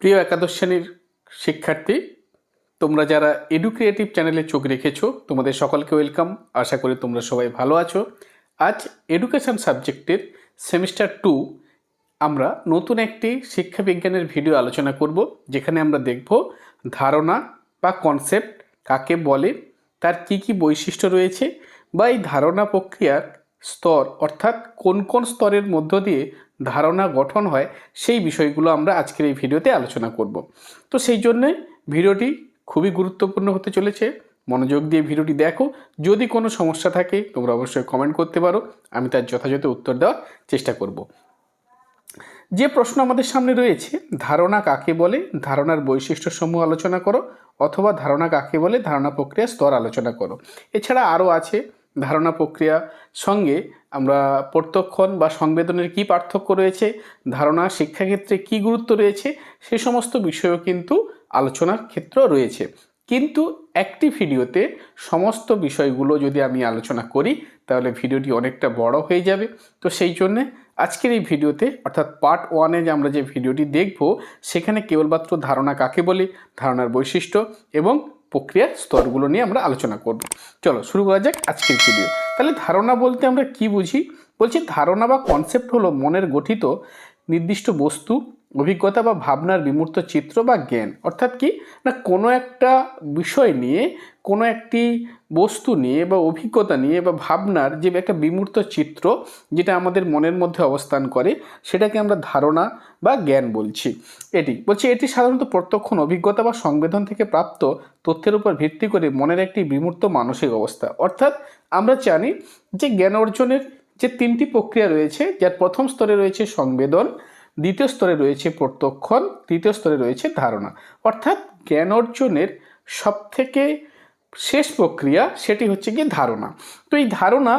প্রিয় একাদশ শ্রেণির শিক্ষার্থী, তোমরা যারা এডুক্রিয়েটিভ চ্যানেলে চোখ রেখেছো, তোমাদের সকলকে ওয়েলকাম আশা করি তোমরা সবাই ভালো আছো। আজ এডুকেশন সাবজেক্টের সেমিস্টার টু আমরা নতুন একটি শিক্ষা বিজ্ঞানের ভিডিও আলোচনা করব, যেখানে আমরা দেখব ধারণা বা কনসেপ্ট কাকে বলে, তার কি কি বৈশিষ্ট্য রয়েছে বা এই ধারণা প্রক্রিয়ার স্তর, অর্থাৎ কোন কোন স্তরের মধ্য দিয়ে ধারণা গঠন হয়, সেই বিষয়গুলো আমরা আজকের এই ভিডিওতে আলোচনা করব। তো সেই জন্যে ভিডিওটি খুবই গুরুত্বপূর্ণ হতে চলেছে। মনোযোগ দিয়ে ভিডিওটি দেখো। যদি কোনো সমস্যা থাকে, তোমরা অবশ্যই কমেন্ট করতে পারো। আমি তার যথাযথ উত্তর দেওয়ার চেষ্টা করব। যে প্রশ্ন আমাদের সামনে রয়েছে, ধারণা কাকে বলে? ধারণার বৈশিষ্ট্য সমূহ আলোচনা করো, অথবা ধারণা কাকে বলে? ধারণা প্রক্রিয়া, স্তর আলোচনা করো। এছাড়া আরও আছে ধারণা প্রক্রিয়া সঙ্গে আমরা প্রত্যক্ষণ বা সংবেদনের কি পার্থক্য রয়েছে, ধারণা শিক্ষাক্ষেত্রে কি গুরুত্ব রয়েছে, সে সমস্ত বিষয়ও কিন্তু আলোচনার ক্ষেত্র রয়েছে। কিন্তু একটি ভিডিওতে সমস্ত বিষয়গুলো যদি আমি আলোচনা করি, তাহলে ভিডিওটি অনেকটা বড় হয়ে যাবে। তো সেই জন্যে আজকের এই ভিডিওতে, অর্থাৎ পার্ট ওয়ানে যে আমরা যে ভিডিওটি দেখব, সেখানে কেবলমাত্র ধারণা কাকে বলি, ধারণার বৈশিষ্ট্য এবং প্রক্রিয়ার স্তরগুলো নিয়ে আমরা আলোচনা করব। চলো শুরু করা যাক আজকের ভিডিও। তাহলে ধারণা বলতে আমরা কি বুঝি? বলছি ধারণা বা কনসেপ্ট হলো মনের গঠিত নির্দিষ্ট বস্তু অভিজ্ঞতা বা ভাবনার বিমূর্ত চিত্র বা জ্ঞান। অর্থাৎ কি? না, কোনো একটা বিষয় নিয়ে, কোনো একটি বস্তু নিয়ে বা অভিজ্ঞতা নিয়ে বা ভাবনার যে একটা বিমূর্ত চিত্র যেটা আমাদের মনের মধ্যে অবস্থান করে, সেটাকে আমরা ধারণা বা জ্ঞান বলছি। এটি বলছি এটি সাধারণত প্রত্যক্ষণ অভিজ্ঞতা বা সংবেদন থেকে প্রাপ্ত তথ্যের উপর ভিত্তি করে মনের একটি বিমূর্ত মানসিক অবস্থা। অর্থাৎ আমরা জানি যে জ্ঞান অর্জনের যে তিনটি প্রক্রিয়া রয়েছে, যার প্রথম স্তরে রয়েছে সংবেদন দ্বিতীয় স্তরে রয়েছে প্রত্যক্ষণ, তৃতীয় স্তরে রয়েছে ধারণা। অর্থাৎ জ্ঞান অর্জনের সবথেকে শেষ প্রক্রিয়া সেটি হচ্ছে কি ধারণা। তো এই ধারণা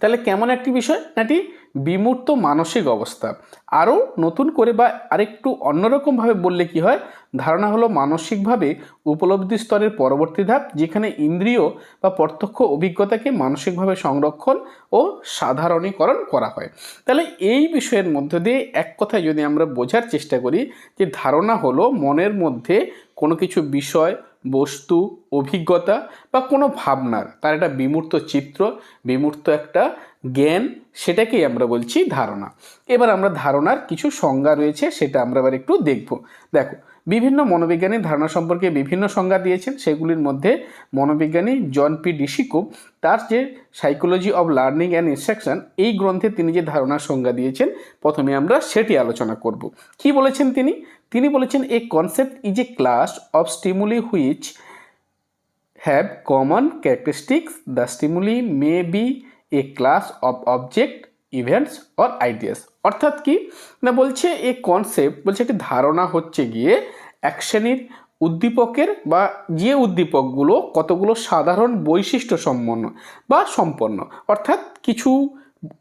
তাহলে কেমন একটি বিষয়? না এটি বিমূর্ত মানসিক অবস্থা। আরও নতুন করে বা আরেকটু অন্যরকমভাবে বললে কি হয়? ধারণা হলো মানসিকভাবে উপলব্ধি স্তরের পরবর্তী ধাপ, যেখানে ইন্দ্রিয় বা প্রত্যক্ষ অভিজ্ঞতাকে মানসিকভাবে সংরক্ষণ ও সাধারণীকরণ করা হয়। তাহলে এই বিষয়ের মধ্য দিয়ে এক কথায় যদি আমরা বোঝার চেষ্টা করি যে ধারণা হলো মনের মধ্যে কোনো কিছু বিষয় বস্তু, অভিজ্ঞতা বা কোনো ভাবনার। তার একটা বিমূর্ত চিত্র, বিমূর্ত একটা জ্ঞান, সেটাকেই আমরা বলছি ধারণা। এবার আমরা ধারণার কিছু সংজ্ঞা রয়েছে, সেটা আমরা এবার একটু দেখব। দেখো বিভিন্ন মনোবিজ্ঞানী ধারণা সম্পর্কে বিভিন্ন সংজ্ঞা দিয়েছেন। সেগুলির মধ্যে মনোবিজ্ঞানী জন পি ডিসিকো তার যে psychology of learning and instruction এই গ্রন্থে তিনি যে ধারণার সংজ্ঞা দিয়েছেন, প্রথমে আমরা সেটি আলোচনা করব। কি বলেছেন তিনি? তিনি বলেছেন a concept is a class of stimuli which have common characteristics the stimuli may be a class of object events or ideas অর্থাৎ কি? না, বলছে এই কনসেপ্ট বলছে একটি ধারণা হচ্ছে গিয়ে এক শ্রেণির উদ্দীপকের বা যে উদ্দীপকগুলো কতগুলো সাধারণ বৈশিষ্ট্য সম্পন্ন বা সম্পন্ন। অর্থাৎ কিছু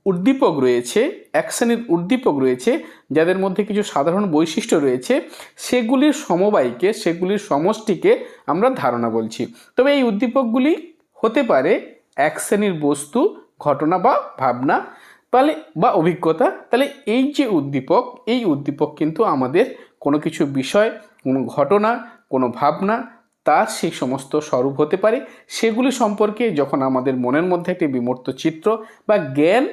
উদ্দীপক রয়েছে, এক শ্রেণির উদ্দীপক রয়েছে, যাদের মধ্যে কিছু সাধারণ বৈশিষ্ট্য রয়েছে, সেগুলির সমবায়কে, সেগুলির সমষ্টিকে আমরা ধারণা বলছি। তবে এই উদ্দীপকগুলি হতে পারে এক শ্রেণির বস্তু, ঘটনা বা ভাবনা তাহলে বা অভিজ্ঞতা, তাহলে এই যে উদ্দীপক, এই উদ্দীপক কিন্তু আমাদের কোনো কিছু বিষয়, কোনো ঘটনা, কোনো ভাবনা, তার সেই সমস্ত স্বরূপ হতে পারে। সেগুলি সম্পর্কে যখন আমাদের মনের মধ্যে একটি বিমূর্ত চিত্র বা জ্ঞান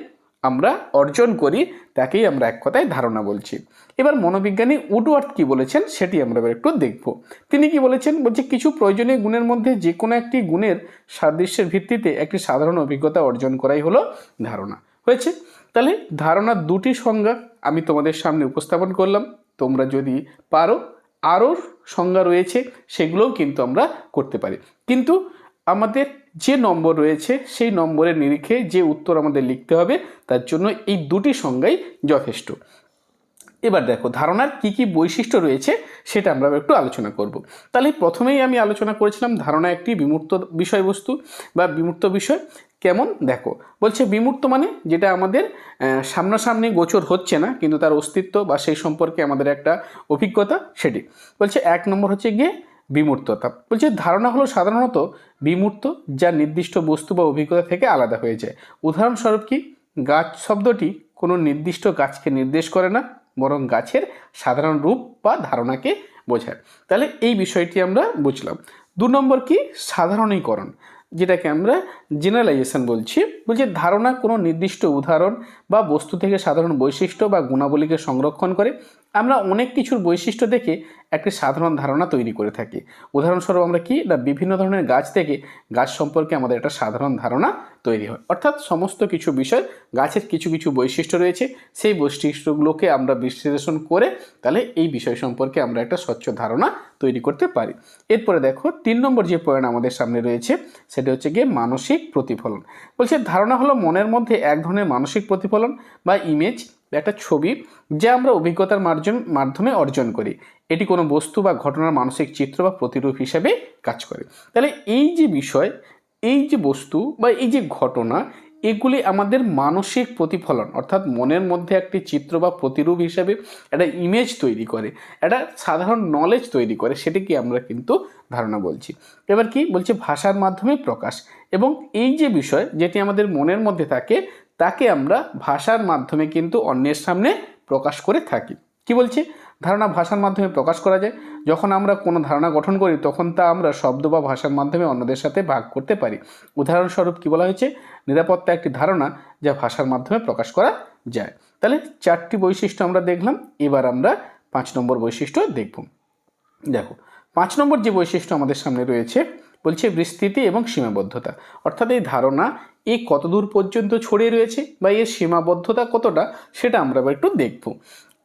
আমরা অর্জন করি, তাকেই আমরা এক কথায় ধারণা বলছি। এবার মনোবিজ্ঞানী উডওয়ার্থ কি বলেছেন, সেটি আমরা এবার একটু দেখব। তিনি কি বলেছেন, বলছে কিছু প্রয়োজনীয় গুণের মধ্যে যে কোনো একটি গুণের সাদৃশ্যের ভিত্তিতে একটি সাধারণ অভিজ্ঞতা অর্জন করাই হলো ধারণা। হয়েছে? তাহলে ধারণা দুটি সংজ্ঞা আমি তোমাদের সামনে উপস্থাপন করলাম। তোমরা যদি পারো, আরও সংজ্ঞা রয়েছে, সেগুলোও কিন্তু আমরা করতে পারি। কিন্তু আমাদের যে নম্বর রয়েছে, সেই নম্বরের নিরিখে যে উত্তর আমাদের লিখতে হবে, তার জন্য এই দুটি সংজ্ঞাই যথেষ্ট। এবার দেখো, ধারণার কি কি বৈশিষ্ট্য রয়েছে সেটা আমরা একটু আলোচনা করব। তাহলে প্রথমেই আমি আলোচনা করেছিলাম ধারণা একটি বিমূর্ত বিষয়বস্তু বা বিমূর্ত বিষয়। কেমন? দেখো, বলছে বিমূর্ত মানে যেটা আমাদের সামনাসামনি গোচর হচ্ছে না, কিন্তু তার অস্তিত্ব বা সেই সম্পর্কে আমাদের একটা অভিজ্ঞতা সেটি। বলছে এক নম্বর হচ্ছে গিয়ে বিমূর্ততা। বলছে ধারণা হলো সাধারণত বিমূর্ত যা নির্দিষ্ট বস্তু বা অভিজ্ঞতা থেকে আলাদা হয়ে যায়। উদাহরণস্বরূপ কি? গাছ শব্দটি কোনো নির্দিষ্ট গাছকে নির্দেশ করে না বরং গাছের সাধারণ রূপ বা ধারণাকে বোঝায়। তাহলে এই বিষয়টি আমরা বুঝলাম। দু নম্বর কি? সাধারণীকরণ, যেটাকে আমরা জেনারেলাইজেশন বলছি। বলছি ধারণা কোনো নির্দিষ্ট উদাহরণ বা বস্তু থেকে সাধারণ বৈশিষ্ট্য বা গুণাবলীকে সংরক্ষণ করে আমরা অনেক কিছুর বৈশিষ্ট্য দেখে একটি সাধারণ ধারণা তৈরি করে থাকি। উদাহরণস্বরূপ আমরা কি? না, বিভিন্ন ধরনের গাছ থেকে গাছ সম্পর্কে আমাদের একটা সাধারণ ধারণা তৈরি হয়। অর্থাৎ সমস্ত কিছু বিষয়, গাছের কিছু কিছু বৈশিষ্ট্য রয়েছে, সেই বৈশিষ্ট্যগুলোকে আমরা বিশ্লেষণ করে তাহলে এই বিষয় সম্পর্কে আমরা একটা স্বচ্ছ ধারণা তৈরি করতে পারি। এরপরে দেখো, তিন নম্বর যে পয়েন্ট আমাদের সামনে রয়েছে, সেটা হচ্ছে গিয়ে মানসিক প্রতিফলন। বলছে, ধারণা হলো মনের মধ্যে এক ধরনের মানসিক প্রতিফলন বা ইমেজ একটা ছবি যা আমরা অভিজ্ঞতার মার্জন মাধ্যমে অর্জন করি। এটি কোনো বস্তু বা ঘটনার মানসিক চিত্র বা প্রতিরূপ হিসাবে কাজ করে। তাহলে এই যে বিষয়, এই যে বস্তু বা এই যে ঘটনা, এগুলি আমাদের মানসিক প্রতিফলন, অর্থাৎ মনের মধ্যে একটি চিত্র বা প্রতিরূপ হিসাবে একটা ইমেজ তৈরি করে, একটা সাধারণ নলেজ তৈরি করে, সেটিকে আমরা কিন্তু ধারণা বলছি। এবার কি? বলছে ভাষার মাধ্যমে প্রকাশ। এবং এই যে বিষয়, যেটি আমাদের মনের মধ্যে থাকে তাকে আমরা ভাষার মাধ্যমে কিন্তু অন্যের সামনে প্রকাশ করে থাকি। কি বলছি? ধারণা ভাষার মাধ্যমে প্রকাশ করা যায়। যখন আমরা কোনো ধারণা গঠন করি, তখন তা আমরা শব্দ বা ভাষার মাধ্যমে অন্যদের সাথে ভাগ করতে পারি। উদাহরণস্বরূপ কী বলা হয়েছে? নিরাপত্তা একটি ধারণা যা ভাষার মাধ্যমে প্রকাশ করা যায়। তাহলে চারটি বৈশিষ্ট্য আমরা দেখলাম। এবার আমরা পাঁচ নম্বর বৈশিষ্ট্য দেখব। দেখো, পাঁচ নম্বর যে বৈশিষ্ট্য আমাদের সামনে রয়েছে, বলছে বিস্তৃতি এবং সীমাবদ্ধতা। অর্থাৎ এই ধারণা এ কতদূর পর্যন্ত ছড়িয়ে রয়েছে বা এর সীমাবদ্ধতা কতটা, সেটা আমরা একটু দেখব।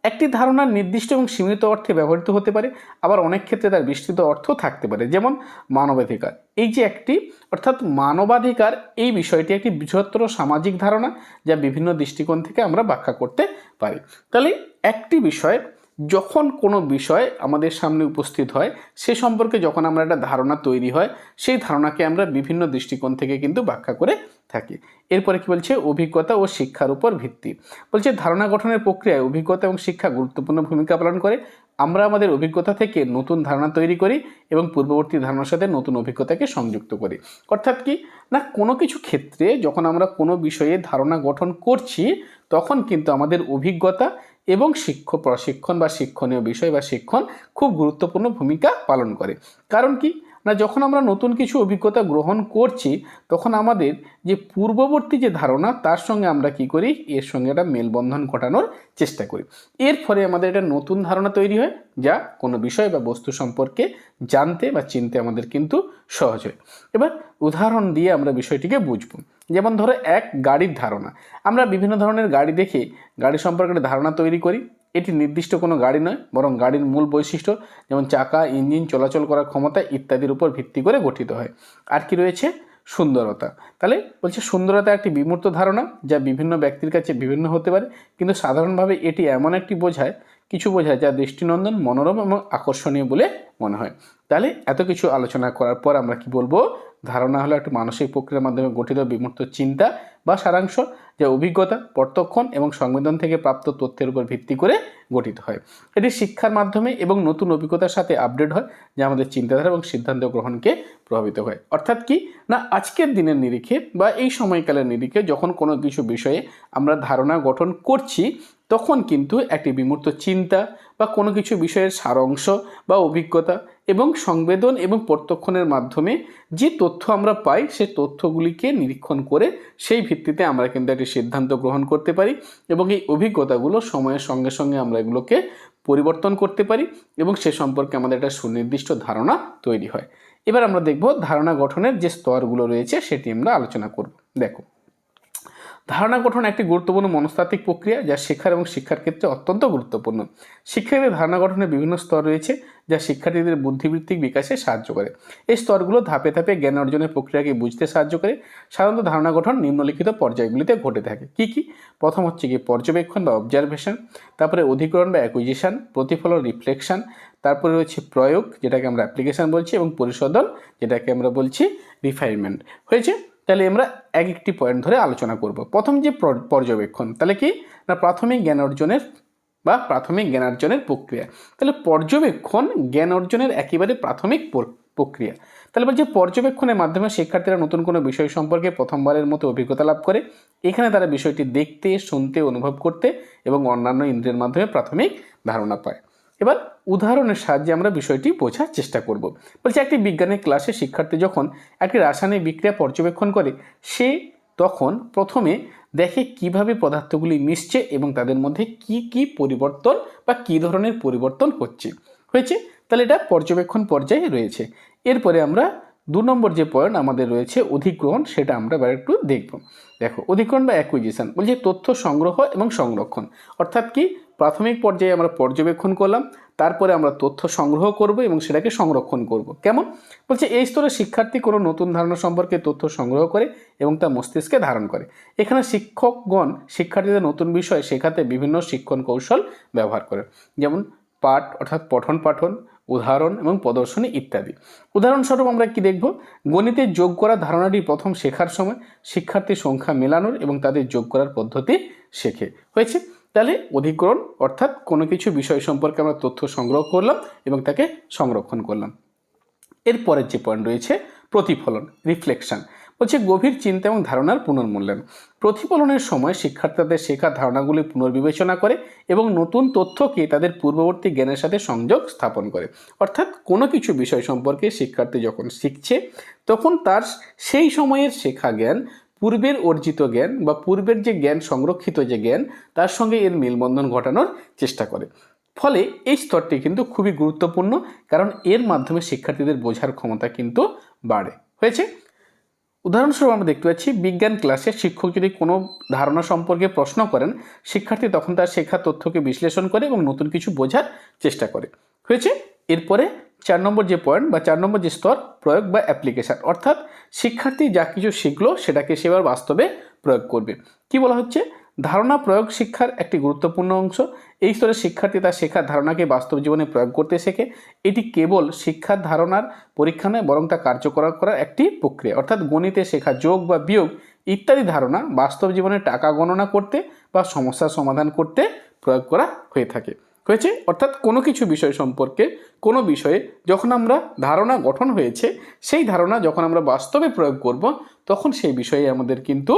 একটি ধারণার নির্দিষ্ট এবং সীমিত অর্থে ব্যবহৃত হতে পারে, আবার অনেক ক্ষেত্রে তার বিস্তৃত অর্থ থাকতে পারে, যেমন মানবাধিকার। এই যে একটি, অর্থাৎ মানবাধিকার, এই বিষয়টি একটি বৃহত্তর সামাজিক ধারণা যা বিভিন্ন দৃষ্টিকোণ থেকে আমরা ব্যাখ্যা করতে পারি। তাহলে একটি বিষয় যখন কোনো বিষয় আমাদের সামনে উপস্থিত হয়, সে সম্পর্কে যখন আমরা একটা ধারণা তৈরি হয়, সেই ধারণাকে আমরা বিভিন্ন দৃষ্টিকোণ থেকে কিন্তু ব্যাখ্যা করে থাকি। এরপরে কি বলছে? অভিজ্ঞতা ও শিক্ষার উপর ভিত্তি। বলছে, ধারণা গঠনের প্রক্রিয়ায় অভিজ্ঞতা এবং শিক্ষা গুরুত্বপূর্ণ ভূমিকা পালন করে। আমরা আমাদের অভিজ্ঞতা থেকে নতুন ধারণা তৈরি করি এবং পূর্ববর্তী ধারণার সাথে নতুন অভিজ্ঞতাকে সংযুক্ত করি। অর্থাৎ কি? না, কোনো কিছু ক্ষেত্রে যখন আমরা কোনো বিষয়ে ধারণা গঠন করছি, তখন কিন্তু আমাদের অভিজ্ঞতা এবং শিক্ষ প্রশিক্ষণ বা শিক্ষণীয় বিষয় বা শিক্ষণ খুব গুরুত্বপূর্ণ ভূমিকা পালন করে। কারণ কি? না, যখন আমরা নতুন কিছু অভিজ্ঞতা গ্রহণ করছি, তখন আমাদের যে পূর্ববর্তী যে ধারণা, তার সঙ্গে আমরা কি করি? এর সঙ্গে একটা মেলবন্ধন ঘটানোর চেষ্টা করি। এর ফলে আমাদের একটা নতুন ধারণা তৈরি হয়, যা কোনো বিষয় বা বস্তু সম্পর্কে জানতে বা চিনতে আমাদের কিন্তু সহজ হয়। এবার উদাহরণ দিয়ে আমরা বিষয়টিকে বুঝব। যেমন ধরো এক গাড়ির ধারণা। আমরা বিভিন্ন ধরনের গাড়ি দেখে গাড়ি সম্পর্কে ধারণা তৈরি করি। এটি নির্দিষ্ট কোনো গাড়ি নয়, বরং গাড়ির মূল বৈশিষ্ট্য যেমন চাকা, ইঞ্জিন, চলাচল করার ক্ষমতা ইত্যাদির উপর ভিত্তি করে গঠিত হয়। আর কি রয়েছে? সুন্দরতা। তাহলে বলছে সুন্দরতা একটি বিমূর্ত ধারণা যা বিভিন্ন ব্যক্তির কাছে বিভিন্ন হতে পারে, কিন্তু সাধারণভাবে এটি এমন একটি বোঝায় কিছু বোঝায় যা দৃষ্টিনন্দন, মনোরম এবং আকর্ষণীয় বলে মনে হয়। তাহলে এত কিছু আলোচনা করার পর আমরা কি বলব? ধারণা হলো একটা মানসিক প্রক্রিয়ার মাধ্যমে গঠিত বিমূর্ত চিন্তা বা সারাংশ যা অভিজ্ঞতা, প্রত্যক্ষণ এবং সংবেদন থেকে প্রাপ্ত তথ্যের উপর ভিত্তি করে গঠিত হয়। এটি শিক্ষার মাধ্যমে এবং নতুন অভিজ্ঞতার সাথে আপডেট হয়, যা আমাদের চিন্তাধারা এবং সিদ্ধান্ত গ্রহণকে প্রভাবিত হয় অর্থাৎ কি? না, আজকের দিনের নিরিখে বা এই সময়কালের নিরিখে যখন কোনো কিছু বিষয়ে আমরা ধারণা গঠন করছি তখন কিন্তু একটি বিমূর্ত চিন্তা বা কোনো কিছু বিষয়ের সারাংশ বা অভিজ্ঞতা এবং সংবেদন এবং প্রত্যক্ষণের মাধ্যমে যে তথ্য আমরা পাই, সে তথ্যগুলিকে নিরীক্ষণ করে সেই ভিত্তিতে আমরা কিন্তু একটি সিদ্ধান্ত গ্রহণ করতে পারি এবং এই অভিজ্ঞতাগুলো সময়ের সঙ্গে সঙ্গে আমরা এগুলোকে পরিবর্তন করতে পারি এবং সে সম্পর্কে আমাদের একটা সুনির্দিষ্ট ধারণা তৈরি হয়। এবার আমরা দেখব ধারণা গঠনের যে স্তরগুলো রয়েছে, সেটি আমরা আলোচনা করব। দেখো ধারণা গঠন একটি গুরুত্বপূর্ণ মনস্তাত্ত্বিক প্রক্রিয়া যা শেখার এবং শিক্ষার ক্ষেত্রে অত্যন্ত গুরুত্বপূর্ণ। শিক্ষার্থীদের ধারণা গঠনের বিভিন্ন স্তর রয়েছে যা শিক্ষার্থীদের বুদ্ধিবৃত্তিক বিকাশে সাহায্য করে। এই স্তরগুলো ধাপে ধাপে জ্ঞান অর্জনের প্রক্রিয়াকে বুঝতে সাহায্য করে। সাধারণত ধারণা গঠন নিম্নলিখিত পর্যায়গুলিতে ঘটে থাকে। কি কি? প্রথম হচ্ছে কি পর্যবেক্ষণ বা অবজারভেশন তারপরে অধিকরণ বা অ্যাকুইজিশন প্রতিফলন রিফ্লেকশন তারপরে রয়েছে প্রয়োগ, যেটাকে আমরা অ্যাপ্লিকেশন বলছি, এবং পরিশোধন, যেটাকে আমরা বলছি রিফাইনমেন্ট হয়েছে? তাহলে আমরা এক একটি পয়েন্ট ধরে আলোচনা করব। প্রথম যে পর্যবেক্ষণ, তাহলে কি? না, প্রাথমিক জ্ঞান অর্জনের বা প্রাথমিক জ্ঞানার্জনের প্রক্রিয়া। তাহলে পর্যবেক্ষণ জ্ঞান অর্জনের একেবারে প্রাথমিক প্রক্রিয়া। তাহলে বলছে পর্যবেক্ষণের মাধ্যমে শিক্ষার্থীরা নতুন কোনো বিষয় সম্পর্কে প্রথমবারের মতো অভিজ্ঞতা লাভ করে, এখানে তারা বিষয়টি দেখতে, শুনতে, অনুভব করতে এবং অন্যান্য ইন্দ্রিয়ের মাধ্যমে প্রাথমিক ধারণা পায়। এবার উদাহরণের সাহায্যে আমরা বিষয়টি বোঝার চেষ্টা করব। বলছে একটি বিজ্ঞানের ক্লাসে শিক্ষার্থী যখন একটি রাসায়নিক বিক্রিয়া পর্যবেক্ষণ করে, সে তখন প্রথমে দেখে কীভাবে পদার্থগুলি মিশছে এবং তাদের মধ্যে কি কি পরিবর্তন বা কি ধরনের পরিবর্তন হচ্ছে। হয়েছে? তাহলে এটা পর্যবেক্ষণ পর্যায়ে রয়েছে। এরপরে আমরা দু নম্বর যে পয়েন্ট আমাদের রয়েছে অধিগ্রহণ, সেটা আমরা এবার একটু দেখব। দেখো, অধিগ্রহণ বা অ্যাকুইজিশন বলছে তথ্য সংগ্রহ এবং সংরক্ষণ। অর্থাৎ কি? প্রাথমিক পর্যায়ে আমরা পর্যবেক্ষণ করলাম, তারপরে আমরা তথ্য সংগ্রহ করব এবং সেটাকে সংরক্ষণ করব। কেমন? বলছে এই স্তরে শিক্ষার্থী কোনো নতুন ধারণা সম্পর্কে তথ্য সংগ্রহ করে এবং তা মস্তিষ্কে ধারণ করে। এখানে শিক্ষকগণ শিক্ষার্থীদের নতুন বিষয় শেখাতে বিভিন্ন শিক্ষণ কৌশল ব্যবহার করে। যেমন পাঠ, অর্থাৎ পঠন পাঠন উদাহরণ এবং প্রদর্শনী ইত্যাদি। উদাহরণস্বরূপ আমরা কি দেখব? গণিতে যোগ করা ধারণাটি প্রথম শেখার সময় শিক্ষার্থীর সংখ্যা মেলানোর এবং তাদের যোগ করার পদ্ধতি শেখে। হয়েছে? তাহলে অধিগ্রহণ অর্থাৎ কোনো কিছু বিষয় সম্পর্কে আমরা তথ্য সংগ্রহ করলাম এবং তাকে সংরক্ষণ করলাম। এরপরের যে পয়েন্ট রয়েছে, প্রতিফলন রিফ্লেকশন বলছে গভীর চিন্তা এবং ধারণার পুনর্মূল্যায়ন। প্রতিফলনের সময় শিক্ষার্থীদের শেখা ধারণাগুলি পুনর্বিবেচনা করে এবং নতুন তথ্যকে তাদের পূর্ববর্তী জ্ঞানের সাথে সংযোগ স্থাপন করে। অর্থাৎ কোনো কিছু বিষয় সম্পর্কে শিক্ষার্থী যখন শিখছে, তখন তার সেই সময়ের শেখা জ্ঞান, পূর্বের অর্জিত জ্ঞান বা পূর্বের যে জ্ঞান, সংরক্ষিত যে জ্ঞান, তার সঙ্গে এর মেলবন্ধন ঘটানোর চেষ্টা করে। ফলে এই স্তরটি কিন্তু খুবই গুরুত্বপূর্ণ, কারণ এর মাধ্যমে শিক্ষার্থীদের বোঝার ক্ষমতা কিন্তু বাড়ে। হয়েছে? উদাহরণস্বরূপ আমরা দেখতে পাচ্ছি, বিজ্ঞান ক্লাসে শিক্ষক যদি কোনো ধারণা সম্পর্কে প্রশ্ন করেন, শিক্ষার্থী তখন তার শেখা তথ্যকে বিশ্লেষণ করে এবং নতুন কিছু বোঝার চেষ্টা করে। হয়েছে? এরপরে চার নম্বর যে পয়েন্ট বা চার নম্বর যে স্তর, প্রয়োগ বা অ্যাপ্লিকেশান। অর্থাৎ শিক্ষার্থী যা কিছু শিখলো, সেটাকে সেবার বাস্তবে প্রয়োগ করবে। কি বলা হচ্ছে? ধারণা প্রয়োগ শিক্ষার একটি গুরুত্বপূর্ণ অংশ। এই স্তরে শিক্ষার্থী তার শেখার ধারণাকে বাস্তব জীবনে প্রয়োগ করতে শেখে। এটি কেবল শিক্ষার ধারণার পরীক্ষা নয়, বরং তা কার্যকর করার একটি প্রক্রিয়া। অর্থাৎ গণিতে শেখা যোগ বা বিয়োগ ইত্যাদি ধারণা বাস্তব জীবনে টাকা গণনা করতে বা সমস্যার সমাধান করতে প্রয়োগ করা হয়ে থাকে। হয়েছে? অর্থাৎ কোনো কিছু বিষয় সম্পর্কে কোনো বিষয়ে যখন আমরা ধারণা গঠন হয়েছে, সেই ধারণা যখন আমরা বাস্তবে প্রয়োগ করব, তখন সেই বিষয়ে আমাদের কিন্তু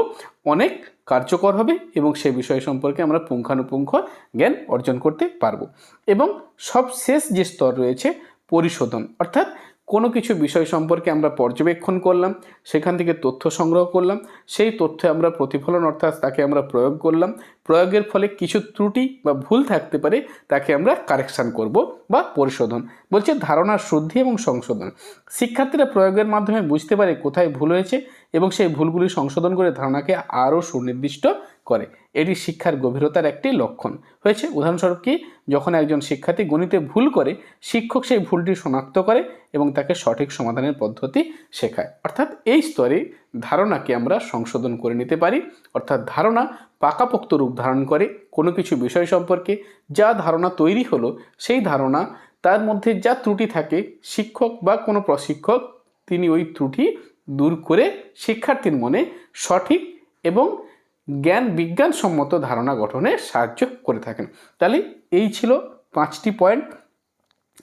অনেক কার্যকর হবে এবং সেই বিষয় সম্পর্কে আমরা পুঙ্খানুপুঙ্খ জ্ঞান অর্জন করতে পারব। এবং সবশেষ যে স্তর রয়েছে, পরিশোধন, অর্থাৎ কোনো কিছু বিষয় সম্পর্কে আমরা পর্যবেক্ষণ করলাম, সেখান থেকে তথ্য সংগ্রহ করলাম, সেই তথ্যে আমরা প্রতিফলন অর্থাৎ তাকে আমরা প্রয়োগ করলাম, প্রয়োগের ফলে কিছু ত্রুটি বা ভুল থাকতে পারে, তাকে আমরা কারেকশান করব বা পরিশোধন। বলছে ধারণার শুদ্ধি এবং সংশোধন। শিক্ষার্থীরা প্রয়োগের মাধ্যমে বুঝতে পারে কোথায় ভুল হয়েছে এবং সেই ভুলগুলি সংশোধন করে ধারণাকে আরও সুনির্দিষ্ট করে। এটি শিক্ষার গভীরতার একটি লক্ষণ। হয়েছে, উদাহরণস্বরূপ কি? যখন একজন শিক্ষার্থী গণিতে ভুল করে, শিক্ষক সেই ভুলটি শনাক্ত করে এবং তাকে সঠিক সমাধানের পদ্ধতি শেখায়। অর্থাৎ এই স্তরে ধারণাকে আমরা সংশোধন করে নিতে পারি। অর্থাৎ ধারণা পাকাপোক্ত রূপ ধারণ করে কোনো কিছু বিষয় সম্পর্কে। যা ধারণা তৈরি হলো, সেই ধারণা তার মধ্যে যা ত্রুটি থাকে, শিক্ষক বা কোনো প্রশিক্ষক, তিনি ওই ত্রুটি দূর করে শিক্ষার্থীর মনে সঠিক এবং জ্ঞান বিজ্ঞানসম্মত ধারণা গঠনে সাহায্য করে থাকেন। তাহলে এই ছিল পাঁচটি পয়েন্ট।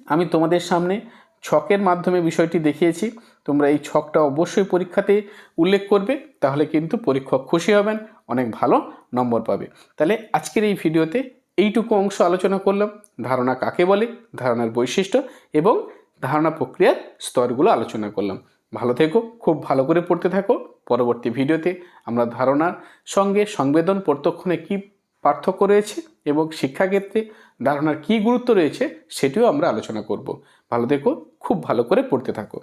আমি তোমাদের সামনে ছকের মাধ্যমে বিষয়টি দেখিয়েছি। তোমরা এই ছকটা অবশ্যই পরীক্ষাতে উল্লেখ করবে, তাহলে কিন্তু পরীক্ষক খুশি হবেন, অনেক ভালো নম্বর পাবে। তাহলে আজকের এই ভিডিওতে এইটুকু অংশ আলোচনা করলাম, ধারণা কাকে বলে, ধারণার বৈশিষ্ট্য এবং ধারণা প্রক্রিয়ার স্তরগুলো আলোচনা করলাম। ভালো থেকো, খুব ভালো করে পড়তে থাকো। পরবর্তী ভিডিওতে আমরা ধারণার সঙ্গে সংবেদন প্রত্যক্ষণে কী পার্থক্য রয়েছে এবং শিক্ষাক্ষেত্রে ধারণার কী গুরুত্ব রয়েছে সেটিও আমরা আলোচনা করব। ভালো থেকো, খুব ভালো করে পড়তে থাকো।